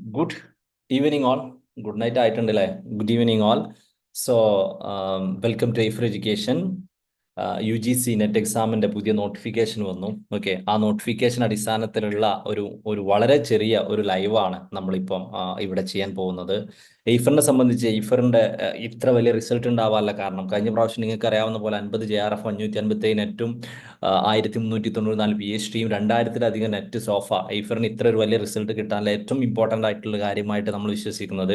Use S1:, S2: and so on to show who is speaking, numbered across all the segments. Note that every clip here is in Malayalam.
S1: Good evening all good night ആയിട്ടുണ്ട് അല്ലേ? Good evening all so welcome to Aifer education U G C NET എക്സാമിന്റെ പുതിയ നോട്ടിഫിക്കേഷൻ വന്നു. ഓക്കെ ആ നോട്ടിഫിക്കേഷൻ അടിസ്ഥാനത്തിലുള്ള ഒരു ഒരു വളരെ ചെറിയ ഒരു ലൈവാണ് നമ്മളിപ്പം ഇവിടെ ചെയ്യാൻ പോകുന്നത്. എയ്ഫറിനെ സംബന്ധിച്ച് എയ്ഫറിന്റെ ഇത്ര വലിയ റിസൾട്ട് ഉണ്ടാവാനുള്ള കാരണം കഴിഞ്ഞ പ്രാവശ്യം നിങ്ങൾക്ക് അറിയാവുന്ന പോലെ അൻപത് ജെ ആർ എഫ് അഞ്ഞൂറ്റി അൻപത്തി നെറ്റും ആയിരത്തി മുന്നൂറ്റി തൊണ്ണൂറ്റി നാല് പി എച്ച് ഡിയും രണ്ടായിരത്തിലധികം നെറ്റ് സോഫ ഐഫറിന് ഇത്ര ഒരു വലിയ റിസൾട്ട് കിട്ടാനുള്ള ഏറ്റവും ഇമ്പോർട്ടന്റ് ആയിട്ടുള്ള കാര്യമായിട്ട് നമ്മൾ വിശ്വസിക്കുന്നത്.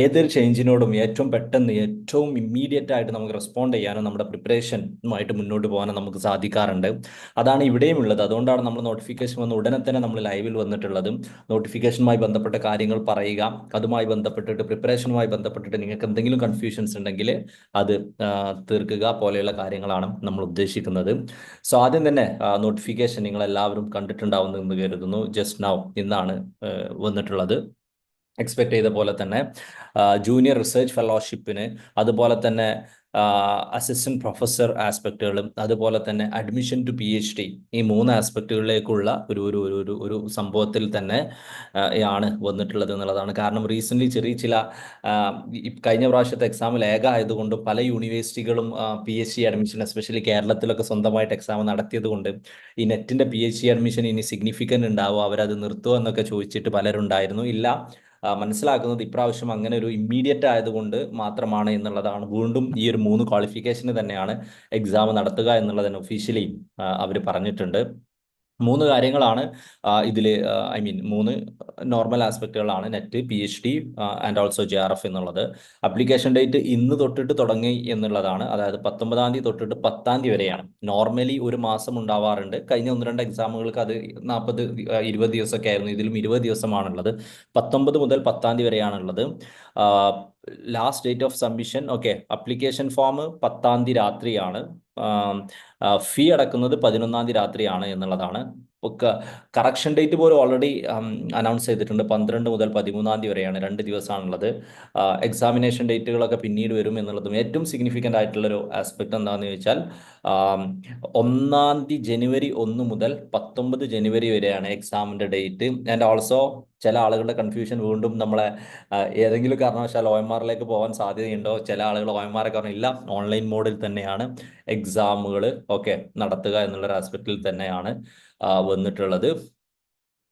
S1: ഏതൊരു ചേഞ്ചിനോടും ഏറ്റവും പെട്ടെന്ന് ഏറ്റവും ഇമ്മീഡിയറ്റ് ആയിട്ട് നമുക്ക് റെസ്പോണ്ട് ചെയ്യാനും നമ്മുടെ പ്രിപ്പറേഷനുമായിട്ട് മുന്നോട്ട് പോകാനും നമുക്ക് സാധിക്കാറുണ്ട്. അതാണ് ഇവിടെയും ഉള്ളത്. അതുകൊണ്ടാണ് നമ്മൾ നോട്ടിഫിക്കേഷൻ വന്ന് ഉടനെ തന്നെ നമ്മൾ ലൈവിൽ വന്നിട്ടുള്ളത്. നോട്ടിഫിക്കേഷനുമായി ബന്ധപ്പെട്ട കാര്യങ്ങൾ പറയുക. അതുമായി ബന്ധപ്പെട്ടിട്ട് പ്രിപ്പറേഷനുമായി ബന്ധപ്പെട്ടിട്ട് നിങ്ങൾക്ക് എന്തെങ്കിലും കൺഫ്യൂഷൻസ് ഉണ്ടെങ്കിൽ അത് തീർക്കുക പോലെയുള്ള കാര്യങ്ങളാണ് നമ്മൾ ഉദ്ദേശിക്കുന്നത്. സോ ആദ്യം തന്നെ നോട്ടിഫിക്കേഷൻ നിങ്ങൾ എല്ലാവരും കണ്ടിട്ടുണ്ടാവുന്നു എന്ന് കരുതുന്നു. ജസ്റ്റ് നൗ ഇന്നാണ് വന്നിട്ടുള്ളത്. എക്സ്പെക്ട് ചെയ്ത പോലെ തന്നെ ജൂനിയർ റിസർച്ച് ഫെലോഷിപ്പിന് അതുപോലെ തന്നെ അസിസ്റ്റന്റ് പ്രൊഫസർ ആസ്പെക്റ്റുകളും അതുപോലെ തന്നെ admission to P H D ഈ മൂന്ന് ആസ്പെക്റ്റുകളിലേക്കുള്ള ഒരു ഒരു ഒരു ഒരു സംഭവത്തിൽ തന്നെ ആണ് വന്നിട്ടുള്ളത് എന്നുള്ളതാണ്. കാരണം റീസെന്റ്ലി ചെറിയ ചില കഴിഞ്ഞ പ്രാവശ്യത്തെ എക്സാമിൽ ഏക ആയതുകൊണ്ട് പല യൂണിവേഴ്സിറ്റികളും P H D admission especially കേരളത്തിലൊക്കെ സ്വന്തമായിട്ട് എക്സാം നടത്തിയത് കൊണ്ട് ഈ നെറ്റിന്റെ പി എച്ച് ഡി അഡ്മിഷൻ ഇനി സിഗ്നിഫിക്കന്റ് ഉണ്ടാവുമോ അവരത് നിർത്തുമോ എന്നൊക്കെ ചോദിച്ചിട്ട് പലരുണ്ടായിരുന്നു. ഇല്ല മനസ്സിലാക്കുന്നത് ഇപ്രാവശ്യം അങ്ങനെ ഒരു ഇമ്മീഡിയറ്റ് ആയതുകൊണ്ട് മാത്രമാണ് എന്നുള്ളതാണ്. വീണ്ടും ഈ ഒരു മൂന്ന് ക്വാളിഫിക്കേഷന് തന്നെയാണ് എക്സാം നടത്തുക എന്നുള്ളതിന് ഒഫീഷ്യലി അവർ പറഞ്ഞിട്ടുണ്ട്. മൂന്ന് കാര്യങ്ങളാണ് ഇതിൽ ഐ മീൻ മൂന്ന് normal ആസ്പെക്റ്റുകളാണ് NET P H D and also J R F എന്നുള്ളത്. അപ്ലിക്കേഷൻ ഡേറ്റ് ഇന്ന് തൊട്ടിട്ട് തുടങ്ങി എന്നുള്ളതാണ്. അതായത് പത്തൊമ്പതാം തീയതി തൊട്ടിട്ട് പത്താം തീയതി വരെയാണ്. നോർമലി ഒരു മാസം ഉണ്ടാവാറുണ്ട്. കഴിഞ്ഞ ഒന്ന് രണ്ട് എക്സാമുകൾക്ക് അത് നാൽപ്പത് ഇരുപത് ദിവസമൊക്കെ ആയിരുന്നു. ഇതിലും ഇരുപത് ദിവസമാണുള്ളത്. പത്തൊമ്പത് മുതൽ പത്താം തീയതി വരെയാണുള്ളത്. Last date of submission okay application form പത്താം തീയതി രാത്രിയാണ്. ഫീ അടക്കുന്നത് പതിനൊന്നാം തീയതി രാത്രിയാണ് എന്നുള്ളതാണ്. കറക്ഷൻ ഡേറ്റ് പോലും ഓൾറെഡി അനൗൺസ് ചെയ്തിട്ടുണ്ട്. പന്ത്രണ്ട് മുതൽ പതിമൂന്നാം തീയതി വരെയാണ് രണ്ട് ദിവസമാണുള്ളത്. എക്സാമിനേഷൻ ഡേറ്റുകളൊക്കെ പിന്നീട് വരും എന്നുള്ളതും ഏറ്റവും സിഗ്നിഫിക്കന്റ് ആയിട്ടുള്ളൊരു ആസ്പെക്ട് എന്താണെന്ന് ചോദിച്ചാൽ ഒന്നാം തീയതി ജനുവരി ഒന്ന് മുതൽ പത്തൊമ്പത് ജനുവരി വരെയാണ് എക്സാമിന്റെ ഡേറ്റ് ആൻഡ് ഓൾസോ ചില ആളുകളുടെ കൺഫ്യൂഷൻ വീണ്ടും നമ്മളെ ഏതെങ്കിലും കാരണവശാൽ ഒ എം ആറിലേക്ക് പോകാൻ സാധ്യതയുണ്ടോ? ചില ആളുകൾ ഒ എം ആറൊക്കെ പറഞ്ഞില്ല ഓൺലൈൻ മോഡിൽ തന്നെയാണ് എക്സാമുകൾ ഓക്കെ നടത്തുക എന്നുള്ള ഒരു ആസ്പെക്റ്റിൽ തന്നെയാണ് വന്നിട്ടുള്ളത്.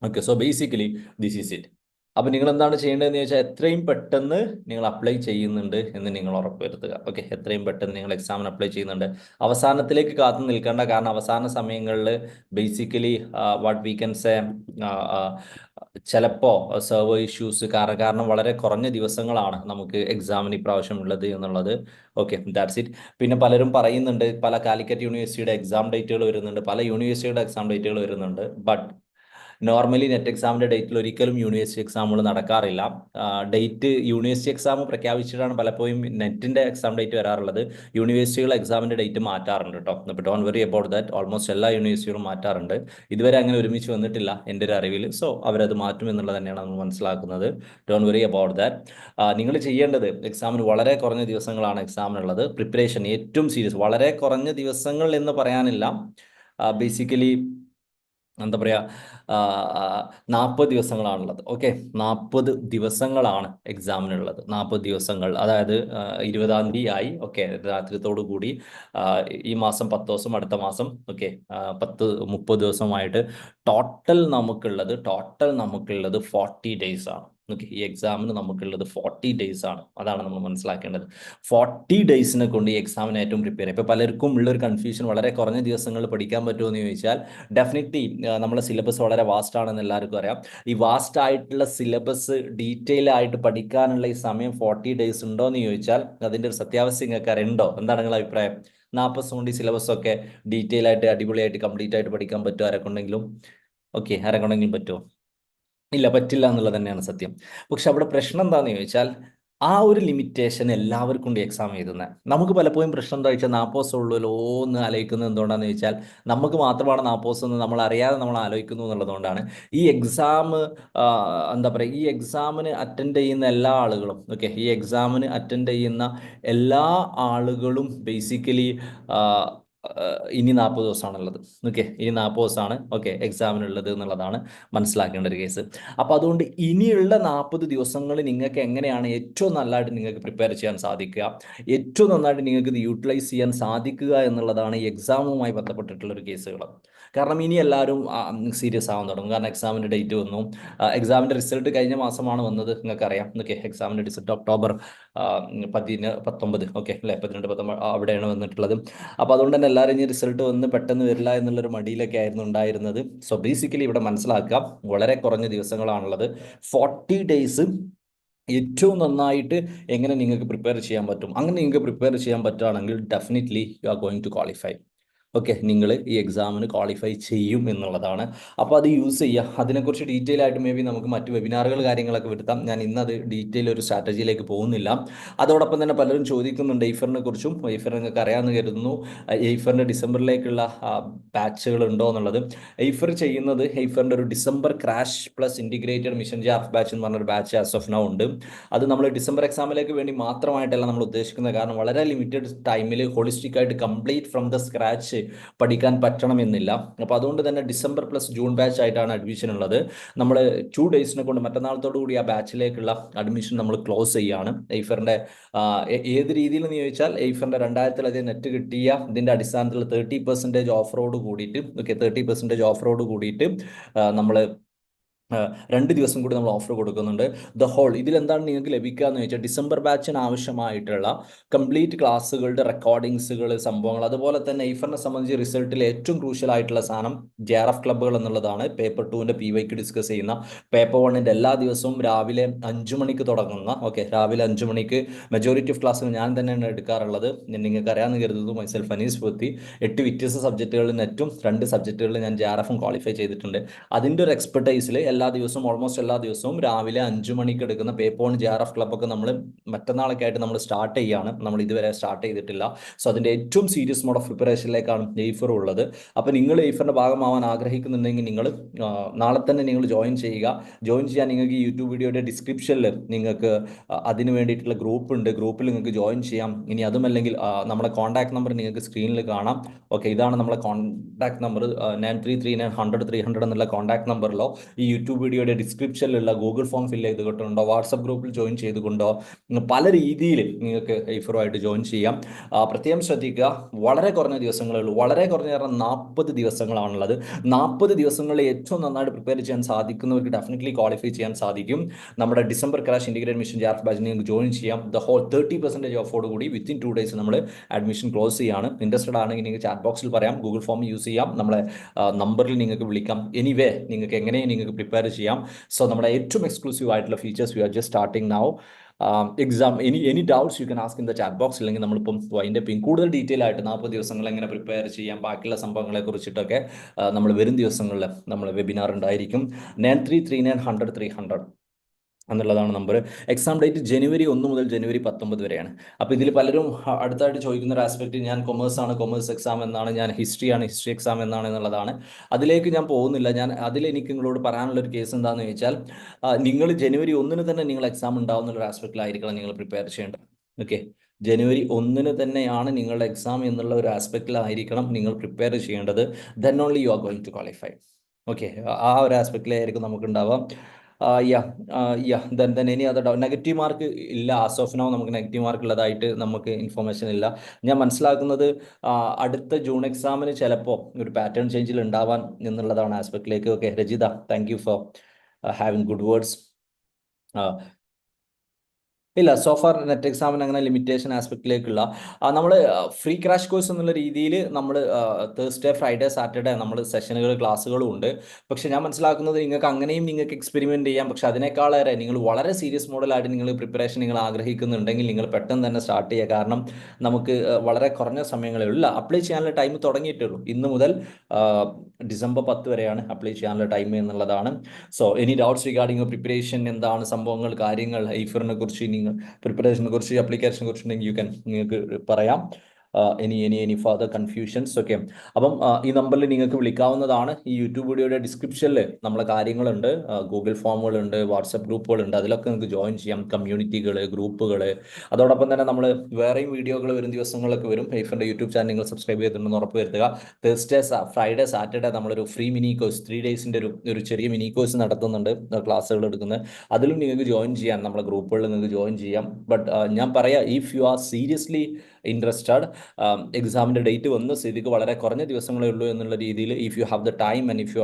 S1: Okay so basically this is it അപ്പോൾ നിങ്ങൾ എന്താണ് ചെയ്യേണ്ടതെന്ന് ചോദിച്ചാൽ എത്രയും പെട്ടെന്ന് നിങ്ങൾ അപ്ലൈ ചെയ്യുന്നുണ്ട് എന്ന് നിങ്ങൾ ഉറപ്പുവരുത്തുക. ഓക്കെ എത്രയും പെട്ടെന്ന് നിങ്ങൾ എക്സാമിന് അപ്ലൈ ചെയ്യുന്നുണ്ട്. അവസാനത്തിലേക്ക് കാത്തു നിൽക്കേണ്ട. കാരണം അവസാന സമയങ്ങളിൽ basically what we can say ചിലപ്പോൾ സെർവർ ഇഷ്യൂസ് കാരണം കാരണം വളരെ കുറഞ്ഞ ദിവസങ്ങളാണ് നമുക്ക് എക്സാമിന് ഇപ്രാവശ്യം ഉള്ളത് എന്നുള്ളത്. ഓക്കെ ദാറ്റ്സ് ഇറ്റ് പിന്നെ പലരും പറയുന്നുണ്ട് പല കാലിക്കറ്റ് യൂണിവേഴ്സിറ്റിയുടെ എക്സാം ഡേറ്റുകൾ വരുന്നുണ്ട് പല യൂണിവേഴ്സിറ്റിയുടെ എക്സാം ഡേറ്റുകൾ വരുന്നുണ്ട്. ബട്ട് നോർമലി നെറ്റ് എക്സാമിന്റെ ഡേറ്റിൽ ഒരിക്കലും യൂണിവേഴ്സിറ്റി എക്സാമുകൾ നടക്കാറില്ല. ഡേറ്റ് യൂണിവേഴ്സിറ്റി എക്സാം പ്രഖ്യാപിച്ചിട്ടാണ് പലപ്പോഴും നെറ്റിന്റെ എക്സാം ഡേറ്റ് വരാറുള്ളത്. യൂണിവേഴ്സിറ്റികൾ എക്സാമിന്റെ ഡേറ്റ് മാറ്റാറുണ്ട് കേട്ടോ അപ്പോൾ don't worry about that almost എല്ലാ യൂണിവേഴ്സിറ്റികളും മാറ്റാറുണ്ട്. ഇതുവരെ അങ്ങനെ ഒരുമിച്ച് വന്നിട്ടില്ല എന്റെ ഒരു അറിവിൽ. സോ അവരത് മാറ്റും എന്നുള്ളത് തന്നെയാണ് നമ്മൾ മനസ്സിലാക്കുന്നത്. ഡോൺ വെറി അബൌട്ട് ദാറ്റ് നിങ്ങൾ ചെയ്യേണ്ടത് എക്സാമിന് വളരെ കുറഞ്ഞ ദിവസങ്ങളാണ് എക്സാമിനുള്ളത് പ്രിപ്പറേഷൻ ഏറ്റവും സീരിയസ് വളരെ കുറഞ്ഞ ദിവസങ്ങൾ എന്ന് പറയാനില്ല. ബേസിക്കലി എന്താ പറയുക നാൽപ്പത് ദിവസങ്ങളാണുള്ളത്. ഓക്കെ? നാൽപ്പത് ദിവസങ്ങളാണ് എക്സാമിനുള്ളത്. നാൽപ്പത് ദിവസങ്ങൾ. അതായത് ഇരുപതാം തീയതി ആയി ഓക്കെ? രാത്രിത്തോടു കൂടി ഈ മാസം പത്ത് ദിവസം അടുത്ത മാസം ഓക്കെ പത്ത് മുപ്പത് ദിവസമായിട്ട് ടോട്ടൽ നമുക്കുള്ളത് ടോട്ടൽ നമുക്കുള്ളത് ഫോർട്ടി ഡേയ്സ് ആണ് ഓക്കെ ഈ എക്സാമിന് നമുക്കുള്ളത് ഫോർട്ടി ഡേയ്സ് ആണ്. അതാണ് നമ്മൾ മനസ്സിലാക്കേണ്ടത്. ഫോർട്ടി ഡേയ്സിനെ കൊണ്ട് ഈ എക്സാമിന് ഏറ്റവും പ്രിപ്പയർ ഇപ്പോൾ പലർക്കും ഉള്ളൊരു കൺഫ്യൂഷൻ വളരെ കുറഞ്ഞ ദിവസങ്ങളിൽ പഠിക്കാൻ പറ്റുമോ എന്ന് ചോദിച്ചാൽ ഡെഫിനറ്റ്ലി നമ്മുടെ സിലബസ് വളരെ വാസ്റ്റ് ആണെന്ന് എല്ലാവർക്കും അറിയാം. ഈ വാസ്റ്റ് ആയിട്ടുള്ള സിലബസ് ഡീറ്റെയിൽ ആയിട്ട് പഠിക്കാനുള്ള ഈ സമയം ഫോർട്ടി ഡേയ്സ് ഉണ്ടോ എന്ന് ചോദിച്ചാൽ അതിന്റെ ഒരു സത്യാവസ്ഥ നിങ്ങൾക്ക് അറിയണ്ടോ എന്താണ് നിങ്ങളുടെ അഭിപ്രായം? നാൽപ്പത് ഈ സിലബസ് ഒക്കെ ഡീറ്റെയിൽ ആയിട്ട് അടിപൊളിയായിട്ട് കംപ്ലീറ്റ് ആയിട്ട് പഠിക്കാൻ പറ്റുമോ ആരെക്കൊണ്ടെങ്കിലും ഓക്കെ ആരെക്കൊണ്ടെങ്കിലും പറ്റുമോ? ഇല്ല പറ്റില്ല എന്നുള്ളത് തന്നെയാണ് സത്യം. പക്ഷെ അവിടെ പ്രശ്നം എന്താണെന്ന് ചോദിച്ചാൽ ആ ഒരു ലിമിറ്റേഷൻ എല്ലാവർക്കും ഉണ്ട് എക്സാം എഴുതുന്നത് നമുക്ക് പലപ്പോഴും പ്രശ്നം എന്താ വെച്ചാൽ നാപ്പോസ് ഉള്ളൂ എന്ന് ആലോചിക്കുന്നത് എന്തുകൊണ്ടാണെന്ന് ചോദിച്ചാൽ നമുക്ക് മാത്രമാണ് നാപ്പോസ് എന്ന് നമ്മൾ അറിയാതെ നമ്മൾ ആലോചിക്കുന്നു എന്നുള്ളതുകൊണ്ടാണ് ഈ എക്സാം എന്താ പറയുക ഈ എക്സാമിന് അറ്റൻഡ് ചെയ്യുന്ന എല്ലാ ആളുകളും ഓക്കെ ഈ എക്സാമിന് അറ്റൻഡ് ചെയ്യുന്ന എല്ലാ ആളുകളും ബേസിക്കലി ഇനി നാൽപ്പത് ദിവസമാണുള്ളത്. ഓക്കെ ഇനി നാൽപ്പത് ദിവസമാണ്. ഓക്കെ എക്സാമിനുള്ളത് എന്നുള്ളതാണ് മനസ്സിലാക്കേണ്ട ഒരു കേസ് അപ്പോൾ അതുകൊണ്ട് ഇനിയുള്ള നാൽപ്പത് ദിവസങ്ങൾ നിങ്ങൾക്ക് എങ്ങനെയാണ് ഏറ്റവും നല്ലതായിട്ട് നിങ്ങൾക്ക് പ്രിപ്പയർ ചെയ്യാൻ സാധിക്കുക ഏറ്റവും നന്നായിട്ട് നിങ്ങൾക്ക് ഇത് യൂട്ടിലൈസ് ചെയ്യാൻ സാധിക്കുക എന്നുള്ളതാണ് എക്സാമുമായി ബന്ധപ്പെട്ടിട്ടുള്ള ഒരു കേസുകൾ കാരണം ഇനി എല്ലാവരും സീരിയസ് ആവാൻ തുടങ്ങും. കാരണം എക്സാമിന്റെ ഡേറ്റ് വന്നു. എക്സാമിന്റെ റിസൾട്ട് കഴിഞ്ഞ മാസമാണ് വന്നത് നിങ്ങൾക്കറിയാം. ഓക്കെ എക്സാമിന്റെ റിസൾട്ട് ഒക്ടോബർ പതിന് പത്തൊമ്പത്. ഓക്കെ അല്ലേ? പതിനെട്ട് പത്തൊമ്പത് അവിടെയാണ് വന്നിട്ടുള്ളത്. അപ്പോൾ അതുകൊണ്ട് തന്നെ എല്ലാവരും ഇനി റിസൾട്ട് വന്ന് പെട്ടെന്ന് വരില്ല എന്നുള്ളൊരു മടിയിലൊക്കെ ആയിരുന്നു ഉണ്ടായിരുന്നത്. സോ ബേസിക്കലി ഇവിടെ മനസ്സിലാക്കുക വളരെ കുറഞ്ഞ ദിവസങ്ങളാണുള്ളത്. ഫോർട്ടി ഡേയ്സ് ഏറ്റവും നന്നായിട്ട് എങ്ങനെ നിങ്ങൾക്ക് പ്രിപ്പയർ ചെയ്യാൻ പറ്റും? അങ്ങനെ നിങ്ങൾക്ക് പ്രിപ്പയർ ചെയ്യാൻ പറ്റുകയാണെങ്കിൽ definitely you are going to qualify okay നിങ്ങൾ ഈ എക്സാമിന് ക്വാളിഫൈ ചെയ്യും എന്നുള്ളതാണ്. അപ്പോൾ അത് യൂസ് ചെയ്യുക അതിനെക്കുറിച്ച് ഡീറ്റെയിൽ ആയിട്ട് മേ ബി നമുക്ക് മറ്റ് വെബിനാറുകൾ കാര്യങ്ങളൊക്കെ വരുത്താം. ഞാൻ ഇന്നത് ഡീറ്റെയിൽ ഒരു സ്ട്രാറ്റജിയിലേക്ക് പോകുന്നില്ല. അതോടൊപ്പം തന്നെ പലരും ചോദിക്കുന്നുണ്ട് എയ്ഫറിനെ കുറിച്ചും. എയ്ഫർ നിങ്ങൾക്ക് അറിയാമെന്ന് കരുതുന്നു. എയ്ഫറിന്റെ ഡിസംബറിലേക്കുള്ള ബാച്ചുകൾ ഉണ്ടോ എന്നുള്ളത്. എയ്ഫർ ചെയ്യുന്നത് എയ്ഫറിന്റെ ഒരു December crash plus integrated mission JRF batch എന്ന് പറഞ്ഞൊരു ബാച്ച് ആസ് ഓഫ് നൗ ഉണ്ട്. അത് നമ്മൾ ഡിസംബർ എക്സാമിലേക്ക് വേണ്ടി മാത്രമായിട്ടല്ല നമ്മൾ ഉദ്ദേശിക്കുന്നത്. കാരണം വളരെ ലിമിറ്റഡ് ടൈമിൽ ഹോളിസ്റ്റിക് ആയിട്ട് കംപ്ലീറ്റ് ഫ്രം ദ സ്ക്രാച്ച് പഠിക്കാൻ പറ്റണം എന്നില്ല അപ്പോൾ അതുകൊണ്ട് തന്നെ ഡിസംബർ പ്ലസ് ജൂൺ ബാച്ച് ആയിട്ടാണ് അഡ്മിഷൻ ഉള്ളത്. നമ്മൾ ടു ഡേയ്സിനെ കൊണ്ട് മറ്റന്നാളത്തോടു കൂടി ആ ബാച്ചിലേക്കുള്ള അഡ്മിഷൻ നമ്മൾ ക്ലോസ് ചെയ്യുകയാണ് എയ്ഫറിന്റെ ഏത് രീതിയിൽ എന്ന് ചോദിച്ചാൽ എയ്ഫറിന്റെ രണ്ടായിരത്തിലധികം നെറ്റ് കിട്ടിയ ഇതിന്റെ അടിസ്ഥാനത്തിൽ തേർട്ടി പെർസെന്റേജ് ഓഫറോട് കൂടിയിട്ട് ഓക്കെ തേർട്ടി പെർസെന്റേജ് ഓഫറോട് കൂടിയിട്ട് നമ്മൾ രണ്ട് ദിവസം കൂടി നമ്മൾ ഓഫർ കൊടുക്കുന്നുണ്ട്. ദ ഹോൾ ഇതിൽ എന്താണ് നിങ്ങൾക്ക് ലഭിക്കുക എന്ന് വെച്ചാൽ ഡിസംബർ ബാച്ചിന് ആവശ്യമായിട്ടുള്ള കംപ്ലീറ്റ് ക്ലാസ്സുകളുടെ റെക്കോർഡിങ്സുകൾ സംഭവങ്ങൾ. അതുപോലെ തന്നെ ഐഫറിനെ സംബന്ധിച്ച് റിസൾട്ടിൽ ഏറ്റവും ക്രൂഷ്യൽ ആയിട്ടുള്ള സാധനം ജെ ആർ എഫ് ക്ലബ്ബുകൾ എന്നുള്ളതാണ്. പേപ്പർ ടുവിന്റെ പി വൈക്ക് ഡിസ്കസ് ചെയ്യുന്ന പേപ്പർ വണ്ണിന്റെ എല്ലാ ദിവസവും രാവിലെ അഞ്ചു മണിക്ക് തുടങ്ങുന്ന ഓക്കെ രാവിലെ അഞ്ചു മണിക്ക് മെജോറിറ്റി ഓഫ് ക്ലാസ്സുകൾ ഞാൻ തന്നെയാണ് എടുക്കാറുള്ളത്. നിങ്ങൾക്ക് അറിയാമെന്ന് കരുതുന്നത് മൈസെൽഫ് അനീസ് പൊത്തി. എട്ട് വ്യത്യസ്ത സബ്ജക്റ്റുകളിൽ നെറ്റും രണ്ട് സബ്ജക്റ്റുകളിൽ ഞാൻ ജെ ആർ എഫും ക്വാളിഫൈ ചെയ്തിട്ടുണ്ട്. അതിന്റെ ഒരു എക്സ്പെർട്ടൈസിൽ എല്ലാ ദിവസവും ഓൾമോസ്റ്റ് എല്ലാ ദിവസവും രാവിലെ അഞ്ചു മണിക്ക് എടുക്കുന്ന paper one J R F ക്ലബ്ബൊക്കെ നമ്മൾ മറ്റന്നാളൊക്കെ ആയിട്ട് നമ്മൾ സ്റ്റാർട്ട് ചെയ്യാണ്. നമ്മൾ ഇതുവരെ സ്റ്റാർട്ട് ചെയ്തിട്ടില്ല. സോ അതിന്റെ ഏറ്റവും സീരിയസ് മോഡ് ഓഫ് പ്രിപ്പറേഷനിലേക്കാണ് എയ്ഫർ ഉള്ളത്. അപ്പോൾ നിങ്ങൾ എയ്ഫറിന്റെ ഭാഗമാവാൻ ആഗ്രഹിക്കുന്നുണ്ടെങ്കിൽ നിങ്ങൾ നാളെ തന്നെ നിങ്ങൾ ജോയിൻ ചെയ്യുക. ജോയിൻ ചെയ്യാൻ നിങ്ങൾക്ക് യൂട്യൂബ് വീഡിയോയുടെ ഡിസ്ക്രിപ്ഷനിൽ നിങ്ങൾക്ക് അതിന് വേണ്ടിയിട്ടുള്ള ഗ്രൂപ്പ് ഉണ്ട്. ഗ്രൂപ്പിൽ നിങ്ങൾക്ക് ജോയിൻ ചെയ്യാം. ഇനി അതുമല്ലെങ്കിൽ നമ്മുടെ കോൺടാക്ട് നമ്പർ നിങ്ങൾക്ക് സ്ക്രീനിൽ കാണാം. ഓക്കെ ഇതാണ് നമ്മുടെ contact number nine three three nine hundred three hundred എന്നുള്ള കോൺടാക്ട് നമ്പറിലോ ഈ യൂട്യൂബ് വീഡിയോയുടെ ഡിസ്ക്രിപ്ഷനിലുള്ള ഗൂഗിൾ ഫോം ഫില്ല് ചെയ്തുകൊണ്ടോ വാട്സപ്പ് ഗ്രൂപ്പിൽ ജോയിൻ ചെയ്തുകൊണ്ടോ? പല രീതിയിൽ നിങ്ങൾക്ക് ഐഫറുമായിട്ട് ജോയിൻ ചെയ്യാം. പ്രത്യേകം ശ്രദ്ധിക്കുക. വളരെ കുറഞ്ഞ ദിവസങ്ങളേ ഉള്ളൂ. വളരെ കുറഞ്ഞ കാരണം നാൽപ്പത് ദിവസങ്ങളാണുള്ളത്. നാൽപ്പത് ദിവസങ്ങളിൽ ഏറ്റവും നന്നായിട്ട് പ്രിപ്പയർ ചെയ്യാൻ സാധിക്കുന്നവർക്ക് ഡെഫിനറ്റ്ലി ക്വാളിഫൈ ചെയ്യാൻ സാധിക്കും. നമ്മുടെ December crash integrate mission JRF ബാച്ചിന് നിങ്ങൾക്ക് ജോയിൻ ചെയ്യാം. ദ ഹോൾ തേർട്ടി പെർസെന്റേജ് ഓഫോട് കൂടി വിത്തിൻ ടു ഡേയ്സ് നമ്മൾ അഡ്മിഷൻ ക്ലോസ് ചെയ്യാണ്. ഇൻട്രസ്റ്റഡ് ആണെങ്കിൽ നിങ്ങൾക്ക് ചാറ്റ് ബോക്സിൽ പറയാം. ഗൂഗിൾ ഫോം യൂസ് ചെയ്യാം. നമ്മളെ നമ്പറിൽ നിങ്ങൾക്ക് വിളിക്കാം. എനിവേ നിങ്ങൾക്ക് എങ്ങനെയും നിങ്ങൾക്ക് പ്രിപ്പയർ ചെയ്യാം ചെയ്യാം. സോ നമ്മുടെ ഏറ്റവും എക്സ്ക്ലൂസീവ് ആയിട്ടുള്ള features we are just starting now exam any any doubts you can ask in the chat box അല്ലെങ്കിൽ നമ്മളിപ്പം അതിന്റെ പിൻ കൂടുതൽ ഡീറ്റെയിൽ ആയിട്ട് നാൽപ്പത് ദിവസങ്ങൾ എങ്ങനെ പ്രിപ്പയർ ചെയ്യാം ബാക്കിയുള്ള സംഭവങ്ങളെ കുറിച്ചിട്ടൊക്കെ നമ്മൾ വരും ദിവസങ്ങളിൽ നമ്മൾ വെബിനാർ ഉണ്ടായിരിക്കും. Nine three three nine hundred three hundred എന്നുള്ളതാണ് നമ്പർ എക്സാം ഡേറ്റ് ജനുവരി ഒന്ന് മുതൽ ജനുവരി പത്തൊമ്പത് വരെയാണ്. അപ്പോൾ ഇതിൽ പലരും അടുത്തായിട്ട് ചോദിക്കുന്ന ഒരു ആസ്പെക്ട് ഞാൻ കൊമേഴ്സ് ആണ് കൊമേഴ്സ് എക്സാം എന്നാണ് ഞാൻ ഹിസ്റ്ററി ആണ് ഹിസ്റ്ററി എക്സാം എന്നാണ് എന്നുള്ളതാണ്. അതിലേക്ക് ഞാൻ പോകുന്നില്ല. ഞാൻ അതിൽ എനിക്ക് നിങ്ങളോട് പറയാനുള്ള ഒരു കേസ് എന്താണെന്ന് ചോദിച്ചാൽ നിങ്ങൾ ജനുവരി ഒന്നിന് തന്നെ നിങ്ങൾ എക്സാം ഉണ്ടാവുന്ന ഒരു ആസ്പെക്റ്റിലായിരിക്കണം നിങ്ങൾ പ്രിപ്പയർ ചെയ്യേണ്ടത്. ഓക്കെ ജനുവരി ഒന്നിന് തന്നെയാണ് നിങ്ങളുടെ എക്സാം എന്നുള്ള ഒരു ആസ്പെക്റ്റിലായിരിക്കണം നിങ്ങൾ പ്രിപ്പയർ ചെയ്യേണ്ടത്. Then only you are going to qualify okay ആ ഒരു ആസ്പെക്റ്റിലായിരിക്കും നമുക്ക് ഉണ്ടാവാം yeah then then any other negative mark ഇല്ല. ആസ് ഓഫ് നോ നമുക്ക് നെഗറ്റീവ് മാർക്ക് ഉള്ളതായിട്ട് നമുക്ക് ഇൻഫർമേഷൻ ഇല്ല. ഞാൻ മനസ്സിലാക്കുന്നത് അടുത്ത ജൂൺ എക്സാമിന് ചിലപ്പോൾ ഒരു പാറ്റേൺ ചേഞ്ചിൽ ഉണ്ടാവാൻ എന്നുള്ളതാണ് ആസ്പെക്റ്റിലേക്ക്. Okay Rajitha thank you for having good words ഇല്ല സോഫാർ നെറ്റ് എക്സാമിന് അങ്ങനെ ലിമിറ്റേഷൻ ആസ്പെക്റ്റിലേക്കുള്ള നമ്മൾ ഫ്രീ ക്രാഷ് കോഴ്സ് എന്നുള്ള രീതിയിൽ നമ്മൾ തേഴ്സ്ഡേ ഫ്രൈഡേ സാറ്റർഡേ നമ്മൾ സെഷനുകൾ ക്ലാസ്സുകളും ഉണ്ട്. പക്ഷെ ഞാൻ മനസ്സിലാക്കുന്നത് നിങ്ങൾക്ക് അങ്ങനെയും നിങ്ങൾക്ക് എക്സ്പെരിമെന്റ് ചെയ്യാം. പക്ഷെ അതിനേക്കാളേറെ നിങ്ങൾ വളരെ സീരിയസ് മോഡലായിട്ട് നിങ്ങൾ പ്രിപ്പറേഷൻ നിങ്ങൾ ആഗ്രഹിക്കുന്നുണ്ടെങ്കിൽ നിങ്ങൾ പെട്ടെന്ന് തന്നെ സ്റ്റാർട്ട് ചെയ്യുക. കാരണം നമുക്ക് വളരെ കുറഞ്ഞ സമയങ്ങളേ ഉള്ളൂ. അപ്ലൈ ചെയ്യാനുള്ള ടൈം തുടങ്ങിയിട്ടുള്ളൂ ഇന്ന് മുതൽ ഡിസംബർ പത്ത് വരെയാണ് അപ്ലൈ ചെയ്യാനുള്ള ടൈം എന്നുള്ളതാണ്. So any doubts regarding preparation എന്താണ് സംഭവങ്ങൾ കാര്യങ്ങൾ ഐഫറിനെ കുറിച്ച് നിങ്ങൾ പ്രിപ്പറേഷനെ കുറിച്ച് അപ്ലിക്കേഷനെ കുറിച്ച് ഉണ്ടെങ്കിൽ യു ക്യാൻ നിങ്ങൾക്ക് പറയാം. Any any any further confusions okay അപ്പം ഈ നമ്പറിൽ നിങ്ങൾക്ക് വിളിക്കാവുന്നതാണ്. ഈ യൂട്യൂബ് വീഡിയോയുടെ ഡിസ്ക്രിപ്ഷനിൽ നമ്മളെ കാര്യങ്ങളുണ്ട്. ഗൂഗിൾ ഫോമുകളുണ്ട് വാട്സപ്പ് ഗ്രൂപ്പുകളുണ്ട് അതിലൊക്കെ നിങ്ങൾക്ക് ജോയിൻ ചെയ്യാം. കമ്മ്യൂണിറ്റികൾ ഗ്രൂപ്പുകൾ അതോടൊപ്പം തന്നെ നമ്മൾ വേറെയും വീഡിയോകൾ വരും ദിവസങ്ങളിലൊക്കെ വരും. ഹൈഫിന്റെ യൂട്യൂബ് ചാനൽ നിങ്ങൾ സബ്സ്ക്രൈബ് ചെയ്തിട്ടുണ്ടെന്ന് ഉറപ്പ് വരുത്തുക. തേഴ്സ്ഡേ ഫ്രൈഡേ സാറ്റർഡേ നമ്മളൊരു ഫ്രീ മിനി കോഴ്സ് ത്രീ ഡേയ്സിന്റെ ഒരു ഒരു ചെറിയ മിനി കോഴ്സ് നടത്തുന്നുണ്ട് ക്ലാസ്സുകൾ എടുക്കുന്നത് അതിലും നിങ്ങൾക്ക് ജോയിൻ ചെയ്യാം. നമ്മളെ ഗ്രൂപ്പുകളിൽ നിങ്ങൾക്ക് ജോയിൻ ചെയ്യാം. ബട്ട് ഞാൻ പറയാം if you are seriously interested എക്സാമിന്റെ ഡേറ്റ് വന്ന് സ്ഥിതിക്ക് വളരെ കുറഞ്ഞ ദിവസങ്ങളേ ഉള്ളൂ എന്നുള്ള രീതിയിൽ if you have the time and if you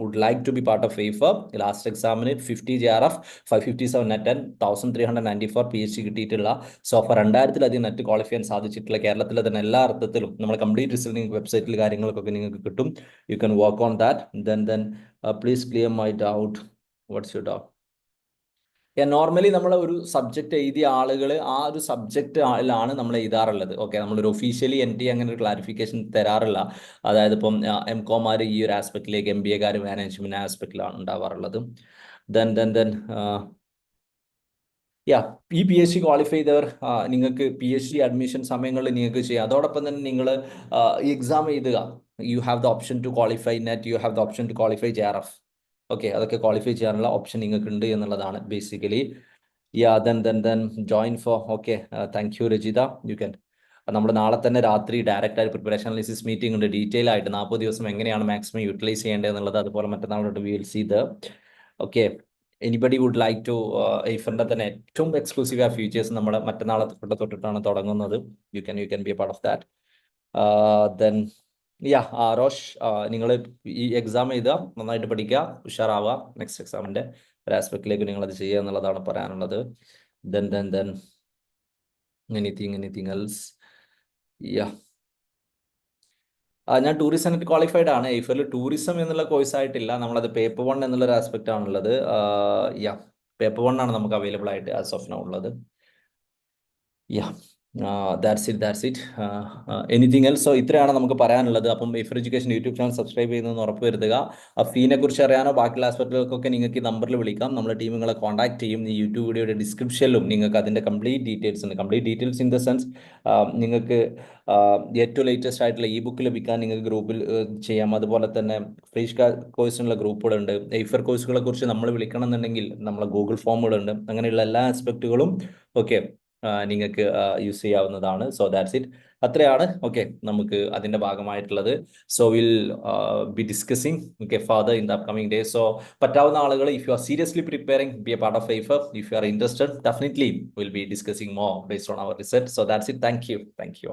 S1: would like to be part of ഫേഫ് last എക്സാമിന് fifty J R F five fifty seven NET and thousand three hundred ninety four P H D കിട്ടിയിട്ടുള്ള. സോ അപ്പോൾ രണ്ടായിരത്തിലധികം നെറ്റ് ക്വാളിഫൈ ചെയ്യാൻ സാധിച്ചിട്ടുള്ള കേരളത്തിലെ തന്നെ എല്ലാ അർത്ഥത്തിലും നമ്മൾ കംപ്ലീറ്റ് റിസൾട്ട് നിങ്ങൾക്ക് വെബ്സൈറ്റിൽ കാര്യങ്ങൾക്കൊക്കെ നിങ്ങൾക്ക് കിട്ടും. You can work on that then then please clear my doubt what's you doubt normally നമ്മൾ ഒരു സബ്ജക്റ്റ് എഴുതിയ ആളുകൾ ആ ഒരു സബ്ജക്റ്റ് ആണ് നമ്മൾ എഴുതാറുള്ളത്. ഓക്കെ നമ്മളൊരു ഒഫീഷ്യലി എൻ ടി അങ്ങനെ ഒരു ക്ലാരിഫിക്കേഷൻ തരാറില്ല. അതായത് ഇപ്പം എം കോമാർ ഈ ഒരു ആസ്പെക്റ്റിലേക്ക് എം ബി എക്കാർ മാനേജ്മെന്റ് ആസ്പെക്റ്റിലാണ് ഉണ്ടാവാറുള്ളത്. ദെൻ ദെൻ ദെൻ യാ ഈ പി എച്ച് ഡി ക്വാളിഫൈ ചെയ്തവർ നിങ്ങൾക്ക് പി എച്ച് ഡി അഡ്മിഷൻ സമയങ്ങളിൽ നിങ്ങൾക്ക് ചെയ്യാം. അതോടൊപ്പം തന്നെ നിങ്ങൾ എക്സാം എഴുതുക. You have the option to qualify NET you have the option to qualify J R F okay അതൊക്കെ ക്വാളിഫൈ ചെയ്യാനുള്ള ഓപ്ഷൻ നിങ്ങൾക്ക് ഉണ്ട് എന്നുള്ളതാണ് basically yeah then then then join for okay thank you Rajitha. You can നമ്മൾ നാളെ തന്നെ രാത്രി ഡയറക്റ്റ് ആയിട്ട് പ്രിപ്പറേഷൻ അനാലിസിസ് മീറ്റിംഗ് ഉണ്ട്. ഡീറ്റെയിൽ ആയിട്ട് നാൽപ്പത് ദിവസം എങ്ങനെയാണ് മാക്സിമം യൂട്ടിലൈസ് ചെയ്യേണ്ടത് എന്നുള്ളത് അതുപോലെ മറ്റന്നാളോട്ട് will see the okay anybody would like to ഐഫറിന്റെ തന്നെ ഏറ്റവും എക്സ്ക്ലൂസീവ് ആ ഫീച്ചേഴ്സ് നമ്മൾ മറ്റന്നാളെ തൊട്ട് തൊട്ടിട്ടാണ് തുടങ്ങുന്നത്. You can you can be a part of that then yeah Rosh നിങ്ങൾ ഈ എക്സാം എഴുതുക നന്നായിട്ട് പഠിക്കുക ഉഷാറാവുക. നെക്സ്റ്റ് എക്സാമിന്റെ ഒരു ആസ്പെക്റ്റിലേക്ക് നിങ്ങൾ അത് ചെയ്യുക എന്നുള്ളതാണ് പറയാനുള്ളത്. Then then then anything anything else yeah. ഞാൻ ടൂറിസം ആൻഡ് ക്വാളിഫൈഡ് ആണ്. എയ്ഫറിൽ ടൂറിസം എന്നുള്ള കോഴ്സ് ആയിട്ടില്ല. നമ്മളത് പേപ്പർ വൺ എന്നുള്ള ഒരു ആസ്പെക്റ്റ് ആണുള്ളത്. യാ. പേപ്പർ വൺ ആണ് നമുക്ക് അവൈലബിൾ ആയിട്ട് ആസ് ഓഫ് നോ ഉള്ളത്. Yeah. That's it that's it anything else so ഇത്രയാണ് നമുക്ക് പറയാനുള്ളത്. അപ്പം Aifer education YouTube channel subscribe ചെയ്യുന്നതെന്ന് ഉറപ്പ് വരുത്തുക. ഫീനെ കുറിച്ച് അറിയാനോ ബാക്കിയുള്ള ആസ്പെക്ടുകൾക്കൊക്കെ നിങ്ങൾക്ക് ഈ നമ്പറിൽ വിളിക്കാം. നമ്മുടെ ടീം നിങ്ങളെ കോൺടാക്ട് ചെയ്യും. ഈ യൂട്യൂബ് വീഡിയോയുടെ ഡിസ്ക്രിപ്ഷനിലും നിങ്ങൾക്ക് അതിന്റെ കംപ്ലീറ്റ് ഡീറ്റെയിൽസ് ഉണ്ട്. Complete details in the sense നിങ്ങൾക്ക് ഏറ്റവും ലേറ്റസ്റ്റ് ആയിട്ടുള്ള ഇ ബുക്ക് ലഭിക്കാൻ നിങ്ങൾക്ക് ഗ്രൂപ്പിൽ ചെയ്യാം. അതുപോലെ തന്നെ ഫ്രീഷ് കോഴ്സിനുള്ള ഗ്രൂപ്പുകളുണ്ട് എയ്ഫർ കോഴ്സുകളെ കുറിച്ച് നമ്മൾ വിളിക്കണം എന്നുണ്ടെങ്കിൽ നമ്മളെ ഗൂഗിൾ ഫോമുകളുണ്ട് അങ്ങനെയുള്ള എല്ലാ ആസ്പെക്റ്റുകളും ഓക്കെ നിങ്ങൾക്ക് യൂസ് ചെയ്യാവുന്നതാണ്. സോ ദാറ്റ്സ് ഇറ്റ് അത്രയാണ്. ഓക്കെ നമുക്ക് അതിന്റെ ഭാഗമായിട്ടുള്ളത്. So will be discussing okay further in the upcoming day so പറ്റാവുന്ന ആളുകൾ if you are seriously preparing be a part of life if you are interested definitely will be discussing more based on our result so that's it thank you thank you